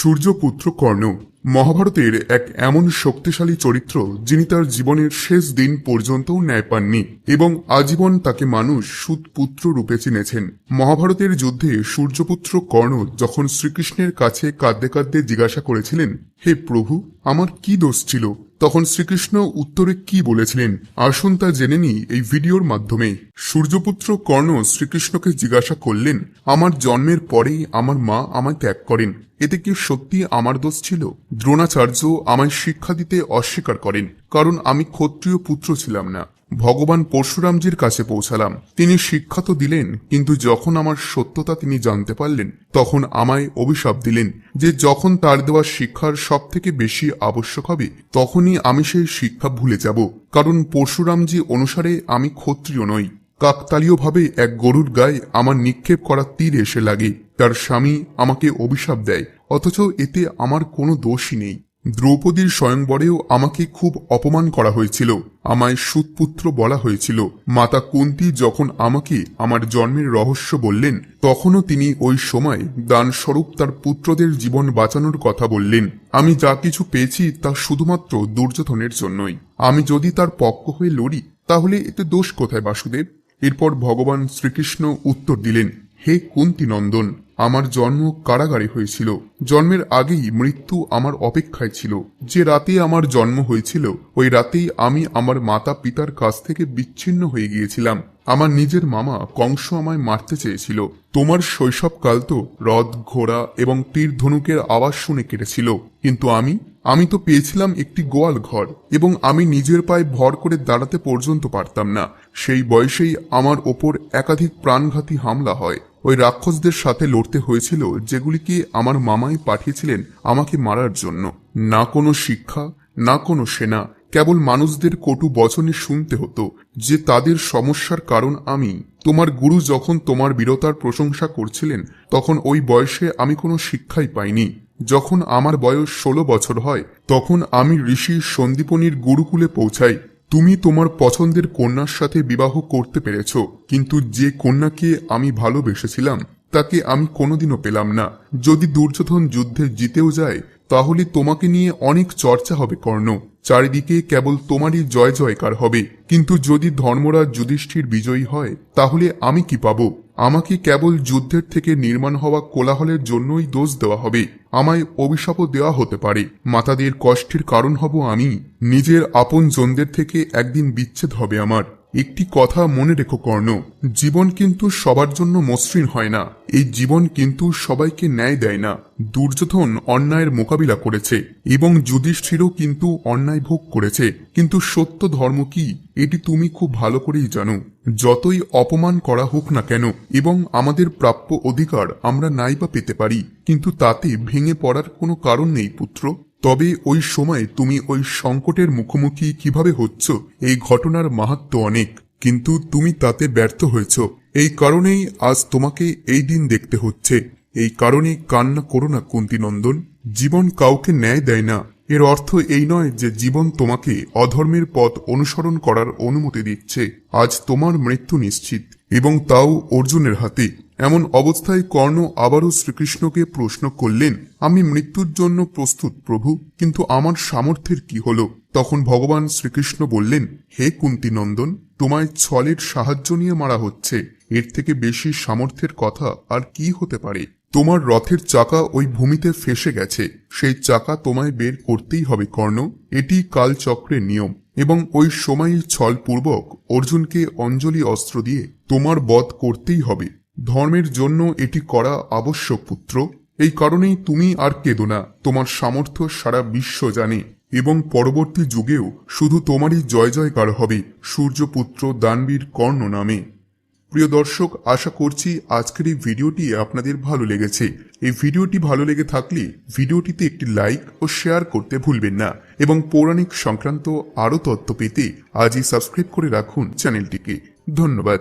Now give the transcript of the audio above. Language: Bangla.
সূর্যপুত্র কর্ণ। মহাভারতের এক এমন শক্তিশালী চরিত্র যিনি তার জীবনের শেষ দিন পর্যন্তও ন্যায় পাননি এবং আজীবন তাকে মানুষ সুতপুত্র রূপে চিনেছেন। মহাভারতের যুদ্ধে সূর্যপুত্র কর্ণ যখন শ্রীকৃষ্ণের কাছে কাঁদতে কাঁদতে জিজ্ঞাসা করেছিলেন, হে প্রভু, আমার কি দোষ ছিল? তখন শ্রীকৃষ্ণ উত্তরে কি বলেছিলেন, আসুন তা জেনে নি এই ভিডিওর মাধ্যমে। সূর্যপুত্র কর্ণ শ্রীকৃষ্ণকে জিজ্ঞাসা করলেন, আমার জন্মের পরেই আমার মা আমায় ত্যাগ করেন, এতে কি সত্যি আমার দোষ ছিল? দ্রোণাচার্য আমায় শিক্ষা দিতে অস্বীকার করেন, কারণ আমি ক্ষত্রিয় পুত্র ছিলাম না। ভগবান পরশুরামজির কাছে পৌঁছালাম। তিনি শিক্ষা তো দিলেন, কিন্তু যখন আমার সত্যতা তিনি জানতে পারলেন, তখন আমায় অভিশাপ দিলেন যে যখন তার দেওয়া শিক্ষার সব থেকে বেশি আবশ্যক হবে, তখনই আমি সেই শিক্ষা ভুলে যাব। কারণ পরশুরামজি অনুসারে আমি ক্ষত্রিয় নই। কাকতালীয়ভাবে এক গরুর গায়ে আমার নিক্ষেপ করা তীর এসে লাগে। তার স্বামী আমাকে অভিশাপ দেয়, অথচ এতে আমার কোনো দোষই নেই। দ্রৌপদীর স্বয়ংবরেও আমাকে খুব অপমান করা হয়েছিল। আমায় সুতপুত্র বলা হয়েছিল। মাতা কুন্তি যখন আমাকে আমার জন্মের রহস্য বললেন, তখনও তিনি ওই সময় দানস্বরূপ তার পুত্রদের জীবন বাঁচানোর কথা বললেন। আমি যা কিছু পেয়েছি তা শুধুমাত্র দুর্যোধনের জন্যই। আমি যদি তার পক্ষ হয়ে লড়ি, তাহলে এতে দোষ কোথায় বাসুদেব? এরপর ভগবান শ্রীকৃষ্ণ উত্তর দিলেন, হে কুন্তি নন্দন আমার জন্ম কারাগারে হয়েছিল। জন্মের আগেই মৃত্যু আমার অপেক্ষায় ছিল। যে রাতে আমার জন্ম হয়েছিল, ওই রাতেই আমি আমার মাতা পিতার কাছ থেকে বিচ্ছিন্ন হয়ে গিয়েছিলাম। আমার নিজের মামা কংস আমায় মারতে চেয়েছিল। তোমার শৈশবকাল তো রথ, ঘোড়া এবং তীর ধনুকের আওয়াজ শুনে কেটেছিল। কিন্তু আমি আমি তো পেয়েছিলাম একটি গোয়াল ঘর এবং আমি নিজের পায়ে ভর করে দাঁড়াতে পর্যন্ত পারতাম না। সেই বয়সেই আমার ওপর একাধিক প্রাণঘাতী হামলা হয়। ওই রাক্ষসদের সাথে লড়তে হয়েছিল যেগুলিকে আমার মামাই পাঠিয়েছিলেন আমাকে মারার জন্য। না কোনো শিক্ষা, না কোনো সেনা, কেবল মানুষদের কটু বচনে শুনতে হতো যে তাদের সমস্যার কারণ আমি। তোমার গুরু যখন তোমার বীরতার প্রশংসা করছিলেন, তখন ওই বয়সে আমি কোনো শিক্ষাই পাইনি। যখন আমার বয়স ষোলো বছর হয়, তখন আমি ঋষি সন্দীপনীর গুরুকুলে পৌঁছাই। তুমি তোমার পছন্দের কন্যার সাথে বিবাহ করতে পেরেছ, কিন্তু যে কন্যাকে আমি ভালোবেসেছিলাম, তাকে আমি কোনোদিনও পেলাম না। যদি দুর্যোধন যুদ্ধে জিতেও যায় তাহলে তোমাকে নিয়ে অনেক চর্চা হবে, কর্ণ। চারিদিকে কেবল তোমারই জয় জয়কার হবে। কিন্তু যদি ধর্মরাজ যুধিষ্ঠির বিজয়ী হয়, তাহলে আমি কি পাব? আমাকে কেবল যুদ্ধের থেকে নির্মাণ হওয়া কোলাহলের জন্যই দোষ দেওয়া হবে। আমায় অভিশাপও দেওয়া হতে পারে। মাতাদের কষ্টের কারণ হব আমি। নিজের আপন জনদের থেকে একদিন বিচ্ছেদ হবে আমার। একটি কথা মনে রেখো কর্ণ, জীবন কিন্তু সবার জন্য মসৃণ হয় না। এই জীবন কিন্তু সবাইকে ন্যায় দেয় না। দুর্যোধন অন্যায়ের মোকাবিলা করেছে এবং যুধিষ্ঠিরও কিন্তু অন্যায় ভোগ করেছে। কিন্তু সত্য ধর্ম কি? এটি তুমি খুব ভালো করেই জানো। যতই অপমান করা হোক না কেন, এবং আমাদের প্রাপ্য অধিকার আমরা নাই বা পেতে পারি, কিন্তু তাতে ভেঙে পড়ার কোনো কারণ নেই, পুত্র। তবে ওই সময় তুমি ওই সংকটের মুখোমুখি কীভাবে হচ্ছ, এই ঘটনার মাহাত্ম অনেক। কিন্তু তুমি তাতে ব্যর্থ হয়েছ। এই কারণেই আজ তোমাকে এই দিন দেখতে হচ্ছে। এই কারণে কান্না করো না, কুন্তিনন্দন। জীবন কাউকে ন্যায় দেয় না। এর অর্থ এই নয় যে জীবন তোমাকে অধর্মের পথ অনুসরণ করার অনুমতি দিচ্ছে। আজ তোমার মৃত্যু নিশ্চিত, এবং তাও অর্জুনের হাতে। এমন অবস্থায় কর্ণ আবারও শ্রীকৃষ্ণকে প্রশ্ন করলেন, আমি মৃত্যুর জন্য প্রস্তুত প্রভু, কিন্তু আমার সামর্থ্যের কি হল? তখন ভগবান শ্রীকৃষ্ণ বললেন, হে কুন্তিনন্দন, তোমায় ছলের সাহায্য নিয়ে মারা হচ্ছে। এর থেকে বেশি সামর্থ্যের কথা আর কি হতে পারে? তোমার রথের চাকা ওই ভূমিতে ফেসে গেছে। সেই চাকা তোমায় বের করতেই হবে, কর্ণ। এটি কালচক্রের নিয়ম। এবং ওই সময়ই ছলপূর্বক অর্জুনকে অঞ্জলি অস্ত্র দিয়ে তোমার বধ করতেই হবে। ধর্মের জন্য এটি করা আবশ্যক, পুত্র। এই কারণেই তুমি আর কেঁদো না। তোমার সামর্থ্য সারা বিশ্ব জানে। এবং পরবর্তী যুগেও শুধু তোমারই জয় জয়কার হবে, সূর্যপুত্র দানবীর কর্ণ নামে। প্রিয় দর্শক, আশা করছি আজকের এই ভিডিওটি আপনাদের ভালো লেগেছে। এই ভিডিওটি ভালো লেগে থাকলে ভিডিওটিতে একটি লাইক ও শেয়ার করতে ভুলবেন না। এবং পৌরাণিক সংক্রান্ত আরও তথ্য পেতে আজই সাবস্ক্রাইব করে রাখুন চ্যানেলটিকে। ধন্যবাদ।